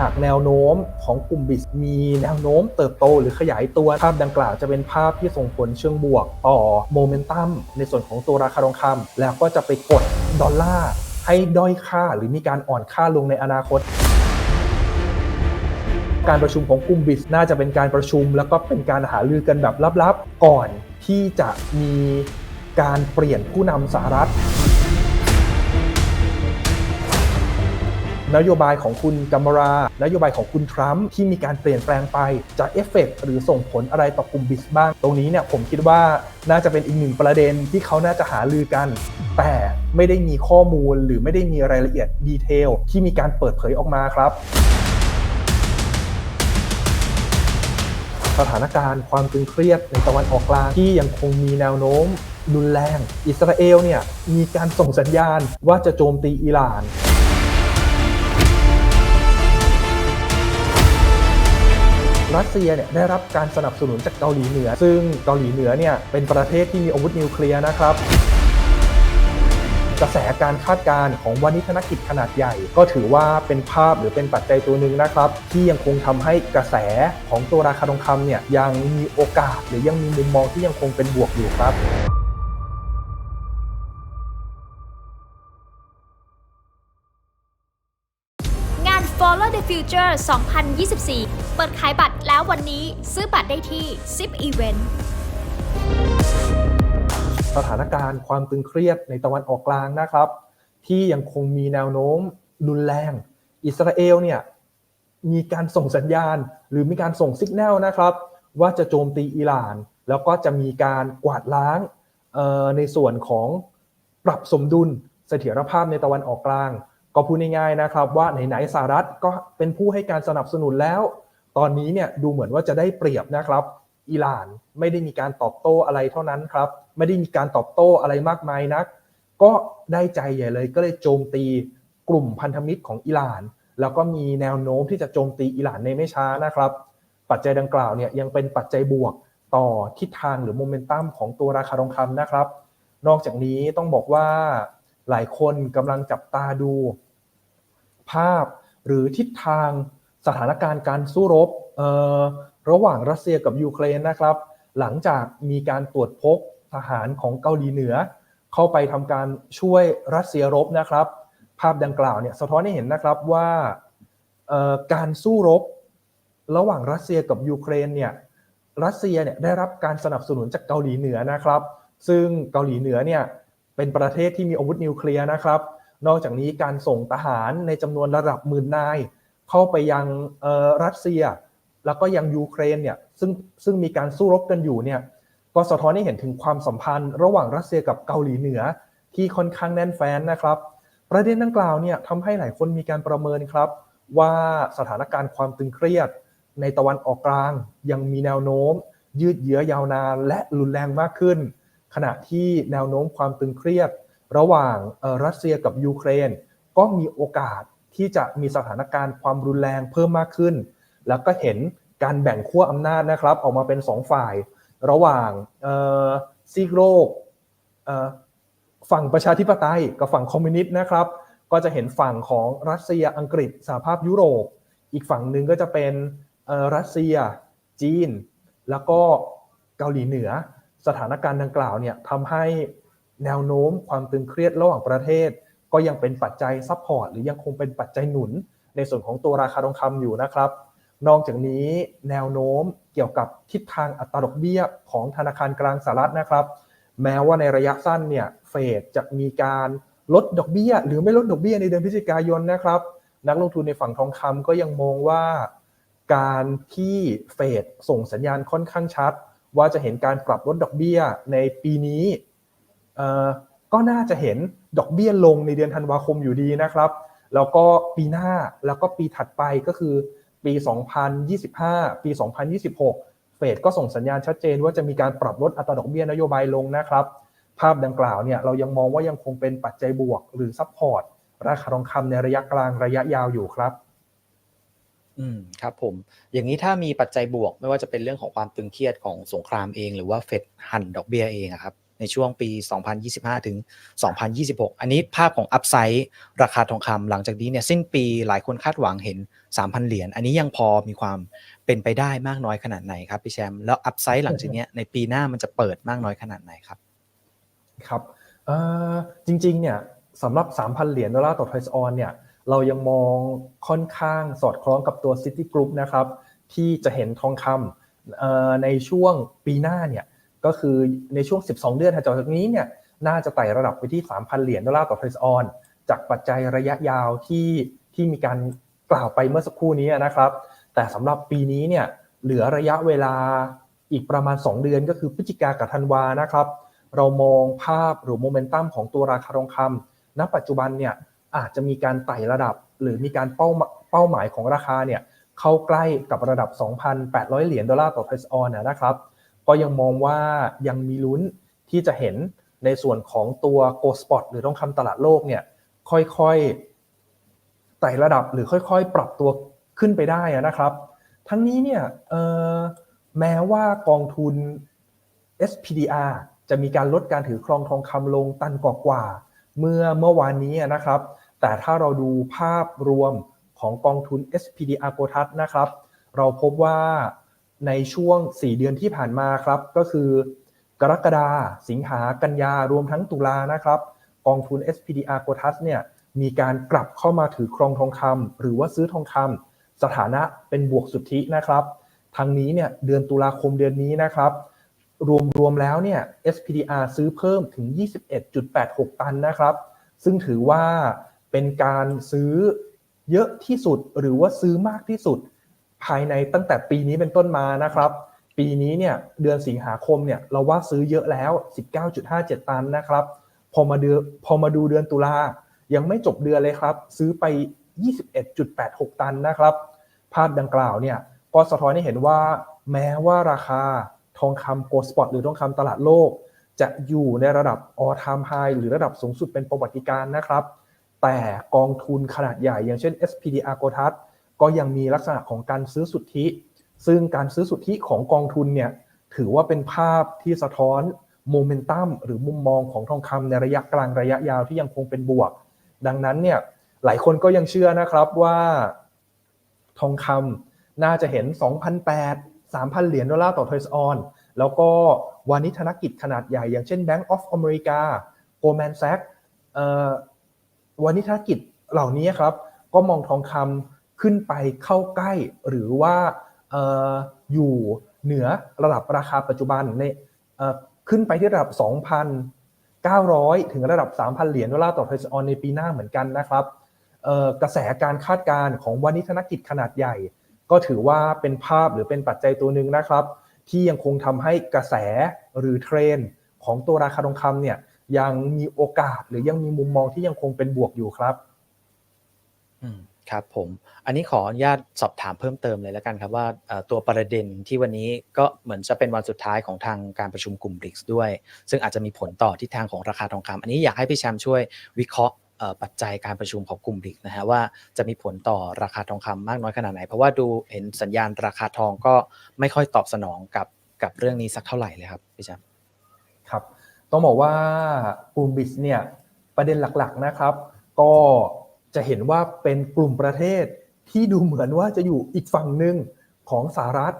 หากแนวโน้มของกลุ่มบิสมีแนวโน้มเติบโตหรือขยายตัวภาพดังกล่าวจะเป็นภาพที่ส่งผลเชิงบวกต่อโมเมนตัมในส่วนของตัวราคาทองคำแล้วก็จะไปกดดอลลาร์ให้ด้อยค่าหรือมีการอ่อนค่าลงในอนาคตการประชุมของกลุ่มบิสน่าจะเป็นการประชุม แล้วก็เป็นการหารือกันแบบลับๆ ก่อนที่จะมีการเปลี่ยนผู้นำสหรัฐ นโยบายของคุณกัมมารานโยบายของคุณทรัมป์ที่มีการเปลี่ยนแปลงไปจะเอฟเฟกต์หรือส่งผลอะไรต่อกลุ่มบิสบ้าง ตรงนี้เนี่ยผมคิดว่าน่าจะเป็นอีกหนึ่งประเด็นที่เขาน่าจะหาลือกัน แต่ไม่ได้มีข้อมูลหรือไม่ได้มีรายละเอียดดีเทลที่มีการเปิดเผยออกมาครับสถานการณ์ความตึงเครียดในตะวันออกกลางที่ยังคงมีแนวโน้มรุนแรง อิสราเอลเนี่ยมีการส่งสัญญาณว่าจะโจมตีอิหร่าน รัสเซียเนี่ยได้รับการสนับสนุนจากเกาหลีเหนือ ซึ่งเกาหลีเหนือเนี่ยเป็นประเทศที่มีอาวุธนิวเคลียร์นะครับกระแสการคาดการณ์ของวานิธนกิจขนาดใหญ่ ก็ถือว่าเป็นภาพหรือเป็นปัจจัยตัวหนึ่งนะครับ ที่ยังคงทำให้กระแสของตัวราคาทองคำเนี่ยยังมีโอกาส หรือยังมีมุมมองที่ยังคงเป็นบวกอยู่ครับงาน Follow the Future 2024 เปิดขายบัตรแล้ววันนี้ซื้อบัตรได้ที่ Zip Event สถานการณ์ความตึงเครียดในตะวันออกกลางนะครับ ที่ยังคงมีแนวโน้มรุนแรง อิสราเอลเนี่ยมีการส่งสัญญาณ หรือมีการส่งสัญญาณนะครับ ว่าจะโจมตีอิหร่าน แล้วก็จะมีการกวาดล้างในส่วนของปรับสมดุลเสถียรภาพในตะวันออกกลาง ก็พูดง่ายๆนะครับ ว่าไหนๆสหรัฐก็เป็นผู้ให้การสนับสนุนแล้ว ตอนนี้เนี่ยดูเหมือนว่าจะได้เปรียบนะครับ อิหร่านไม่ได้มีการตอบโต้อะไรเท่านั้นครับ ไม่ได้มีการตอบโต้อะไรมากมายนัก ก็ได้ใจใหญ่เลยก็เลยโจมตีกลุ่มพันธมิตรของอิหร่าน แล้วก็มีแนวโน้มที่จะโจมตีอิหร่านในไม่ช้านะครับ ปัจจัยดังกล่าวเนี่ยยังเป็นปัจจัยบวกต่อทิศทางหรือโมเมนตัมของตัวราคาทองคำนะครับ นอกจากนี้ต้องบอกว่าหลายคนกำลังจับตาดู ภาพหรือทิศทาง สถานการณ์การสู้รบระหว่างรัสเซียกับยูเครนนะครับ หลังจากมีการตรวจพบทหารของเกาหลีเหนือ เข้าไปทำการช่วยรัสเซียรบนะครับ ภาพดังกล่าวเนี่ยสะท้อนให้เห็นนะครับว่าการสู้รบ ระหว่างรัสเซียกับยูเครนเนี่ยรัสเซียเนี่ยได้รับการสนับสนุนจากเกาหลีเหนือนะครับ ซึ่งเกาหลีเหนือเนี่ยเป็นประเทศที่มีอาวุธนิวเคลียร์นะครับ นอกจากนี้การส่งทหารในจำนวนระดับหมื่นนาย เข้าไปยังรัสเซีย แล้วก็ยังยูเครนเนี่ยซึ่งซึ่งมีการสู้รบกันอยู่เนี่ยก็สะท้อนให้เห็นถึงความสัมพันธ์ระหว่างรัสเซียกับเกาหลีเหนือที่ค่อนข้างแน่นแฟ้นนะครับ ประเด็นดังกล่าวเนี่ยทำให้หลายคนมีการประเมินครับ ว่าสถานการณ์ความตึงเครียด ในตะวันออกกลาง ยังมีแนวโน้ม ยืดเยื้อยาวนานและรุนแรงมากขึ้น ขณะที่แนวโน้มความตึงเครียด ระหว่างรัสเซียกับยูเครน ก็มีโอกาส ที่จะมีสถานการณ์ความรุนแรงเพิ่มมากขึ้น แล้วก็เห็นการแบ่งขั้วอำนาจนะครับ ออกมาเป็นสองฝ่าย ระหว่างซีกโลกฝั่งประชาธิปไตยกับฝั่งคอมมิวนิสต์นะครับ ก็จะเห็นฝั่งของรัสเซียอังกฤษสหภาพยุโรป อีกฝั่งหนึ่งก็จะเป็นรัสเซีย จีน แล้วก็เกาหลีเหนือ สถานการณ์ดังกล่าวเนี่ยทำให้แนวโน้มความตึงเครียดระหว่างประเทศ ก็ยังเป็นปัจจัยซัพพอร์ตหรือยังคงเป็นปัจจัยหนุน ในส่วนของตัวราคาทองคำอยู่นะครับ นอกจากนี้แนวโน้มเกี่ยวกับทิศทางอัตราดอกเบี้ยของธนาคารกลางสหรัฐนะครับ แม้ว่าในระยะสั้นเนี่ยเฟดจะมีการลดดอกเบี้ย หรือไม่ลดดอกเบี้ยในเดือนพฤศจิกายนนะครับ นักลงทุนในฝั่งทองคำก็ยังมองว่า การที่เฟดส่งสัญญาณค่อนข้างชัด ว่าจะเห็นการปรับลดดอกเบี้ยในปีนี้ก็น่าจะเห็น ดอกเบี้ยลงในเดือนธันวาคมอยู่ดีนะครับ แล้วก็ปีหน้าแล้วก็ปีถัดไปก็คือปี 2025 ปี 2026 เฟดก็ส่งสัญญาณชัดเจนว่าจะมีการปรับลดอัตราดอกเบี้ยนโยบายลงนะครับ ภาพดังกล่าวเนี่ยเรายังมองว่ายังคงเป็นปัจจัยบวก หรือซัพพอร์ตราคาทองคำในระยะกลางระยะยาวอยู่ครับอืมครับผมอย่างนี้ถ้ามีปัจจัยบวกไม่ว่าจะเป็นเรื่องของความตึงเครียดของสงครามเอง หรือว่าเฟดหั่นดอกเบี้ยเองครับ ในช่วงปี 2025 ถึง 2026 อันนี้ภาพของอัพไซด์ราคาทองคำหลังจากนี้เนี่ยสิ้นปีหลายคนคาดหวังเห็น 3,000 เหรียญอันนี้ยังพอมีความเป็นไปได้มากน้อยขนาดไหนครับพี่แชมป์แล้วอัพไซด์หลังจากนี้ในปีหน้ามันจะเปิดมากน้อยขนาดไหนครับ ครับจริงๆเนี่ยสำหรับ 3,000 เหรียญดอลลาร์ต่อ Price on เนี่ยเรายังมองค่อนข้างสอดคล้องกับตัว City Group นะครับที่จะเห็นทองคำในช่วงปีหน้าเนี่ย ก็คือในช่วง 12 เดือนถัดจากนี้เนี่ยน่าจะไต่ระดับไปที่ 3,000 เหรียญดอลลาร์ต่อ Price on จากปัจจัยระยะยาวที่ที่มีการกล่าวไปเมื่อสักครู่นี้นะครับ แต่สำหรับปีนี้เนี่ยเหลือระยะเวลาอีกประมาณ 2 เดือนก็คือพฤศจิกากับธันวานะครับ เรามองภาพหรือโมเมนตัมของตัวราคาทองคำณปัจจุบันเนี่ยอาจจะมีการไต่ระดับ หรือมีการเป้าเป้าหมายของราคาเนี่ยเข้าใกล้กับระดับ 2,800 เหรียญดอลลาร์ต่อ Price on นะครับ ก็ยังมองว่ายังมีลุ้นที่จะเห็นในส่วนของตัว Go Spot หรือทองคำตลาดโลกเนี่ยค่อยๆไต่ระดับหรือค่อยๆ ปรับตัวขึ้นไปได้นะครับ ทั้งนี้เนี่ยแม้ว่ากองทุน SPDR จะมีการลดการถือครองทองคำลงตันกว่าๆเมื่อเมื่อวานนี้นะครับ แต่ถ้าเราดูภาพรวมของกองทุน SPDR โ o ทัสนะครับ เราพบว่า ในช่วง 4 เดือนที่ผ่านมาครับ ก็คือกรกฎาสิงหากันยารวมทั้งตุลานะครับ กองทุน SPDR โ o ทัสเนี่ยมีการกลับเข้ามาถือครองทองคำหรือว่าซื้อทองคำสถานะเป็นบวกสุทธินะครับทางนี้เนี่ยเดือนตุลาคมเดือนนี้นะครับ รวมๆแล้วเนี่ย SPDR ซื้อเพิ่มถึง 21.86 ตันนะครับ ซึ่งถือว่าเป็นการซื้อเยอะที่สุดหรือว่าซื้อมากที่สุด ภายในตั้งแต่ปีนี้เป็นต้นมานะครับ ปีนี้เนี่ยเดือนสิงหาคมเนี่ยเราว่าซื้อเยอะแล้ว 19.57 ตันนะครับ พอมาเดือพอมาดูเดือนตุลายังไม่จบเดือนเลยครับ ซื้อไป 21.86 ตันนะครับ ภาพดังกล่าวเนี่ยก็สะท้อนให้เห็นว่าแม้ว่าราคาทองคำโกลด์สปอตหรือทองคำตลาดโลก จะอยู่ในระดับ all time high หรือระดับสูงสุดเป็นประวัติการณ์นะครับ แต่กองทุนขนาดใหญ่อย่างเช่น SPDR โกทัส ก็ยังมีลักษณะของการซื้อสุทธิ ซึ่งการซื้อสุทธิของกองทุนเนี่ยถือว่าเป็นภาพที่สะท้อนโมเมนตัมหรือมุมมองของทองคำในระยะกลางระยะยาวที่ยังคงเป็นบวก ดังนั้นเนี่ยหลายคนก็ยังเชื่อนะครับว่าทองคำน่าจะเห็น2,800 3,000 เหรียญดอลลาร์ต่อ Trace on แล้วก็วานิธนกิจขนาดใหญ่ อย่างเช่น Bank of America Goldman Sachs วานิธนกิจเหล่านี้ครับ ก็มองทองคำ ขึ้นไปเข้าใกล้หรือว่าออยู่เหนือระดับราคาปัจจุบันในขึ้นไปที่ระดับ 2,900 ถึงระดับ 3,000 เหรียญดอลลาร์ต่อ Trace on ในปีหน้าเหมือนกันนะครับกระแสการคาดการณ์ของวานิธนกิจขนาดใหญ่ ก็ถือว่าเป็นภาพหรือเป็นปัจจัยตัวหนึ่งนะครับ ที่ยังคงทำให้กระแสหรือเทรนของตัวราคาทองคำเนี่ยยังมีโอกาสหรือยังมีมุมมองที่ยังคงเป็นบวกอยู่ครับ อืม ครับผมอันนี้ขออนุญาตสอบถามเพิ่มเติมเลยแล้วกันครับว่าตัวประเด็นที่วันนี้ก็เหมือนจะเป็นวันสุดท้ายของทางการประชุมกลุ่มบริกส์ด้วย ซึ่งอาจจะมีผลต่อทิศทางของราคาทองคำอันนี้อยากให้พี่แชมป์ช่วยวิเคราะห์ปัจจัยการประชุมของกลุ่มบริกนะฮะว่าจะมีผลต่อราคาทองคำมากน้อยขนาดไหน เพราะว่าดูเห็นสัญญาณราคาทองก็ไม่ค่อยตอบสนองกับกับเรื่องนี้สักเท่าไหร่เลยครับพี่แชมป์ครับต้องบอกว่ากลุ่มบิสเนี่ยประเด็นหลักๆนะครับ ก็ จะเห็นว่าเป็นกลุ่มประเทศที่ดูเหมือนว่าจะอยู่อีกฝั่งหนึ่งของสหรัฐ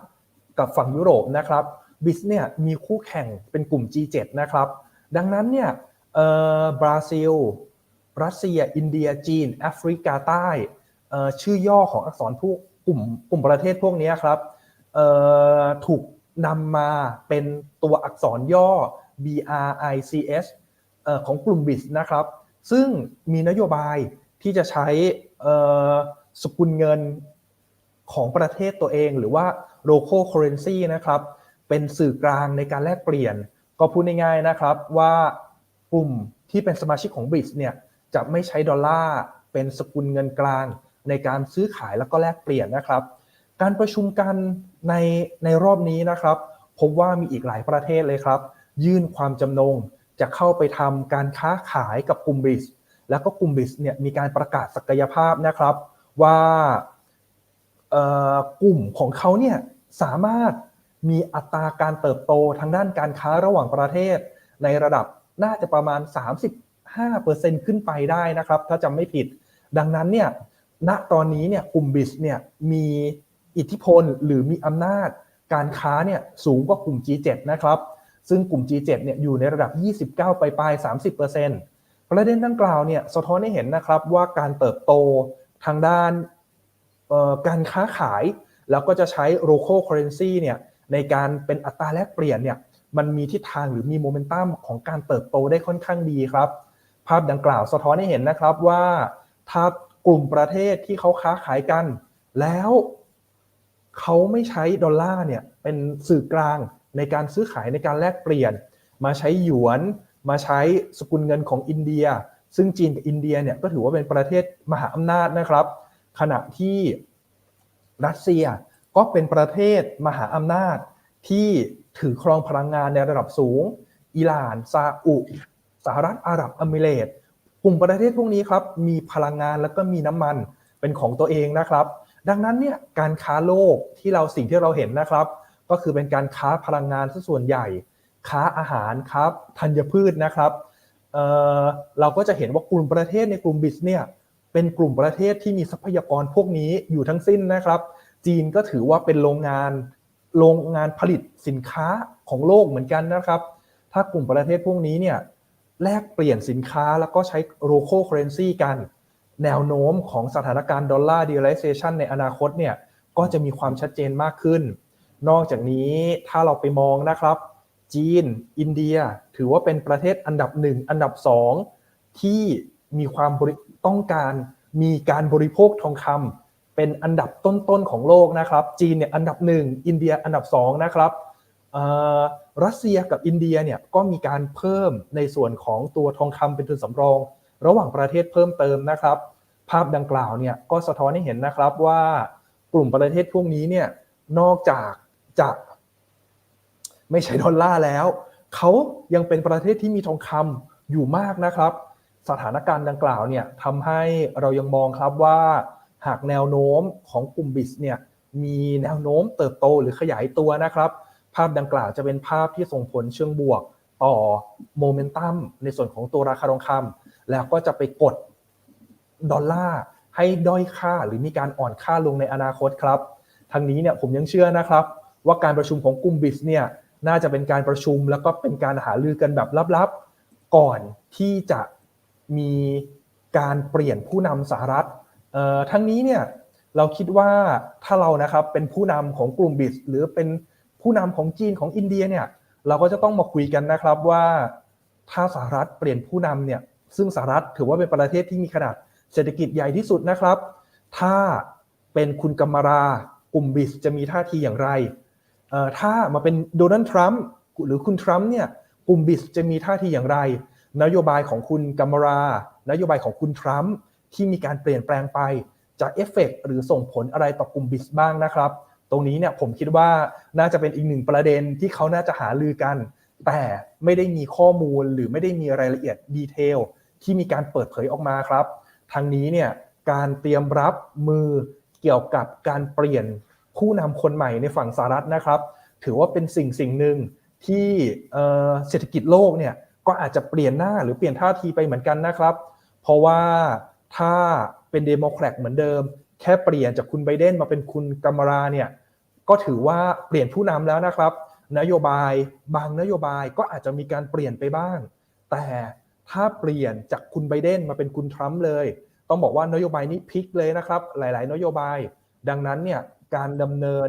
กับฝั่งยุโรปนะครับบิสเนี่ยมีคู่แข่งเป็นกลุ่ม G7 นะครับดังนั้นเนี่ยเอ่อบราซิล รัสเซีย อินเดียจีนแอฟริกาใต้เอ่อชื่อย่อของอักษรพวกกลุ่มกลุ่มประเทศพวกนี้ครับเอ่อถูกนำมาเป็นตัวอักษรย่อ BRICS เอ่อของกลุ่มบิสนะครับ ซึ่งมีนโยบาย ที่จะใช้สกุลเงินของประเทศตัวเอง หรือว่า local currency นะครับ เป็นสื่อกลางในการแลกเปลี่ยน ก็พูดง่ายๆนะครับว่ากลุ่มที่เป็นสมาชิกของ BRICS เนี่ยจะไม่ใช้ดอลลาร์เป็นสกุลเงินกลาง ในการซื้อขายแล้วก็แลกเปลี่ยนนะครับ การประชุมกันในในรอบนี้นะครับพบว่ามีอีกหลายประเทศเลยครับ ยื่นความจำนงจะเข้าไปทำการค้าขายกับกลุ่มบริส แล้วก็กลุ่มบิสเนี่ยมีการประกาศศักยภาพนะครับ ว่ากลุ่มของเขาเนี่ยสามารถมีอัตราการเติบโตทางด้านการค้าระหว่างประเทศ ในระดับน่าจะประมาณ 35%ขึ้นไปได้นะครับ ถ้าจำไม่ผิด ดังนั้นเนี่ยณตอนนี้เนี่ยกลุ่มบิสเนี่ยมีอิทธิพลหรือมีอำนาจการค้าเนี่ยสูงกว่ากลุ่ม G7 นะครับ ซึ่งกลุ่ม G7 เนี่ยอยู่ในระดับ 29 ไปปลาย 30% ประเด็นดังกล่าวเนี่ยสะท้อนให้เห็นนะครับว่าการเติบโตทางด้านการค้าขาย แล้วก็จะใช้ local currency เนี่ยในการเป็นอัตราแลกเปลี่ยนเนี่ยมันมีทิศทางหรือมีโมเมนตัมของการเติบโตได้ค่อนข้างดีครับ ภาพดังกล่าวสะท้อนให้เห็นนะครับว่าถ้ากลุ่มประเทศที่เขาค้าขายกัน แล้วเขาไม่ใช้ดอลลาร์เนี่ยเป็นสื่อกลางในการซื้อขายในการแลกเปลี่ยน มาใช้หยวน มาใช้สกุลเงินของอินเดีย ซึ่งจีนกับอินเดียเนี่ยก็ถือว่าเป็นประเทศมหาอำนาจนะครับ ขณะที่รัสเซียก็เป็นประเทศมหาอำนาจที่ถือครองพลังงานในระดับสูง อิหร่าน ซาอุสหรัฐอาหรับเมิเรตส์กลุ่มประเทศพวกนี้ครับมีพลังงานแล้วก็มีน้ำมันเป็นของตัวเองนะครับ ดังนั้นเนี่ยการค้าโลกที่เราสิ่งที่เราเห็นนะครับ ก็คือเป็นการค้าพลังงานซะส่วนใหญ่ ค้าอาหารครับธัญพืชนะครับเเราก็จะเห็นว่ากลุ่มประเทศในกลุ่มบิสเนี่ยเป็นกลุ่มประเทศที่มีทรัพยากรพวกนี้อยู่ทั้งสิ้นนะครับ จีนก็ถือว่าเป็นโรงงานโรงงานผลิตสินค้าของโลกเหมือนกันนะครับ ถ้ากลุ่มประเทศพวกนี้เนี่ยแลกเปลี่ยนสินค้าแล้วก็ใช้ local currency กัน แนวโน้มของสถานการณ์ดอลลาร์ dollarization ในอนาคตเนี่ยก็จะมีความชัดเจนมากขึ้น นอกจากนี้ถ้าเราไปมองนะครับ จีน อินเดีย ถือว่าเป็นประเทศอันดับหนึ่งอันดับสองที่มีความต้องการมีการบริโภคทองคำเป็นอันดับต้นๆของโลกนะครับ จีนเนี่ยอันดับหนึ่งอินเดียอันดับสองนะครับรัสเซียกับอินเดียเนี่ยก็มีการเพิ่มในส่วนของตัวทองคำเป็นทุนสำรอง ระหว่างประเทศเพิ่มเติมนะครับ ภาพดังกล่าวเนี่ยก็สะท้อนให้เห็นนะครับว่ากลุ่มประเทศพวกนี้เนี่ยนอกจากจะ ไม่ใช้ดอลลาร์แล้ว เขายังเป็นประเทศที่มีทองคำอยู่มากนะครับ สถานการณ์ดังกล่าวเนี่ยทำให้เรายังมองครับว่าหากแนวโน้มของกลุ่มบิสเนี่ยมีแนวโน้มเติบโตหรือขยายตัวนะครับ ภาพดังกล่าวจะเป็นภาพที่ส่งผลเชิงบวกต่อโมเมนตัมในส่วนของตัวราคาทองคำแล้วก็จะไปกดดอลลาร์ให้ด้อยค่าหรือมีการอ่อนค่าลงในอนาคตครับทางนี้เนี่ยผมยังเชื่อนะครับ ว่าการประชุมของกลุ่มบิสเนี่ย น่าจะเป็นการประชุมแล้วก็เป็นการหารือกันแบบลับๆ ก่อนที่จะมีการเปลี่ยนผู้นำสหรัฐทั้งนี้เนี่ยเราคิดว่าถ้าเรานะครับเป็นผู้นำของกลุ่มบิสหรือเป็นผู้นำของจีนของอินเดียเนี่ยเราก็จะต้องมาคุยกันนะครับว่าถ้าสหรัฐเปลี่ยนผู้นำเนี่ยซึ่งสหรัฐถือว่าเป็นประเทศที่มีขนาดเศรษฐกิจใหญ่ที่สุดนะครับ ถ้าเป็นคุณกัมมารา กลุ่มบิสจะมีท่าทีอย่างไร ถ้ามาเป็นโดนัลด์ทรัมป์หรือคุณทรัมป์เนี่ยกลุ่มบิสจะมีท่าทีอย่างไร นโยบายของคุณกัมรา นโยบายของคุณทรัมป์ที่มีการเปลี่ยนแปลงไปจะเอฟเฟกต์หรือส่งผลอะไรต่อกลุ่มบิสบ้างนะครับ ตรงนี้เนี่ยผมคิดว่าน่าจะเป็นอีกหนึ่งประเด็นที่เขาน่าจะหาลือกัน แต่ไม่ได้มีข้อมูลหรือไม่ได้มีรายละเอียดดีเทลที่มีการเปิดเผยออกมาครับทางนี้เนี่ยการเตรียมรับมือเกี่ยวกับการเปลี่ยน ผู้นำคนใหม่ในฝั่งสหรัฐนะครับ ถือว่าเป็นสิ่งสิ่งหนึ่งที่เศรษฐกิจโลกเนี่ยก็อาจจะเปลี่ยนหน้าหรือเปลี่ยนท่าทีไปเหมือนกันนะครับ เพราะว่าถ้าเป็นเดโมแครตเหมือนเดิม แค่เปลี่ยนจากคุณไบเดนมาเป็นคุณกัมมาราเนี่ยก็ถือว่าเปลี่ยนผู้นำแล้วนะครับ นโยบายบางนโยบายก็อาจจะมีการเปลี่ยนไปบ้าง แต่ถ้าเปลี่ยนจากคุณไบเดนมาเป็นคุณทรัมป์เลย ต้องบอกว่านโยบายนี้พลิกเลยนะครับ หลาย ๆ นโยบาย ดังนั้นเนี่ย การดำเนิน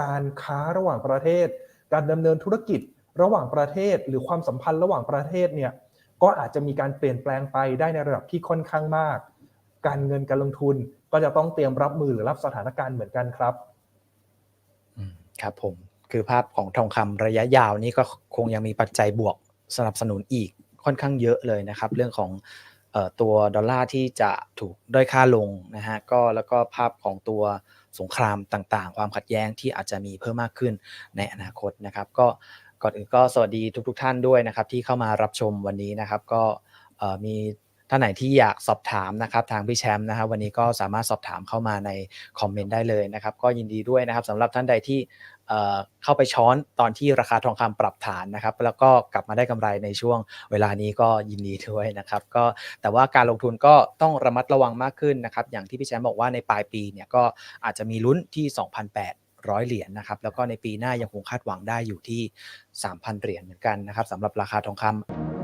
การค้าระหว่างประเทศ การดำเนินธุรกิจระหว่างประเทศ หรือความสัมพันธ์ระหว่างประเทศเนี่ยก็อาจจะมีการเปลี่ยนแปลงไปได้ในระดับที่ค่อนข้างมาก การเงินการลงทุนก็จะต้องเตรียมรับมือหรือรับสถานการณ์เหมือนกันครับครับผมคือภาพของทองคำระยะยาวนี่ก็คงยังมีปัจจัยบวกสนับสนุนอีกค่อนข้างเยอะเลยนะครับ เรื่องของตัวดอลลาร์ที่จะถูกด้อยค่าลงนะฮะก็แล้วก็ภาพของตัว สงครามต่างๆ ความขัดแย้งที่อาจจะมีเพิ่มมากขึ้นในอนาคตนะครับ ก็ก่อนอื่นก็สวัสดีทุก ๆ ท่านด้วยนะครับ ที่เข้ามารับชมวันนี้นะครับ ก็มี ท่านไหนที่อยากสอบถามนะครับทางพี่แชมป์นะครับวันนี้ก็สามารถสอบถามเข้ามาในคอมเมนต์ได้เลยนะครับ ก็ยินดีด้วยนะครับสำหรับท่านใดที่เข้าไปช้อนตอนที่ราคาทองคำปรับฐานนะครับ แล้วก็กลับมาได้กำไรในช่วงเวลานี้ก็ยินดีด้วยนะครับ ก็แต่ว่าการลงทุนก็ต้องระมัดระวังมากขึ้นนะครับ อย่างที่พี่แชมป์บอกว่าในปลายปีเนี่ยก็อาจจะมีลุ้นที่ 2,800เหรียญนะครับ แล้วก็ในปีหน้ายังคงคาดหวังได้อยู่ที่ 3,000 เหรียญเหมือนกันนะครับสำหรับราคาทองคำ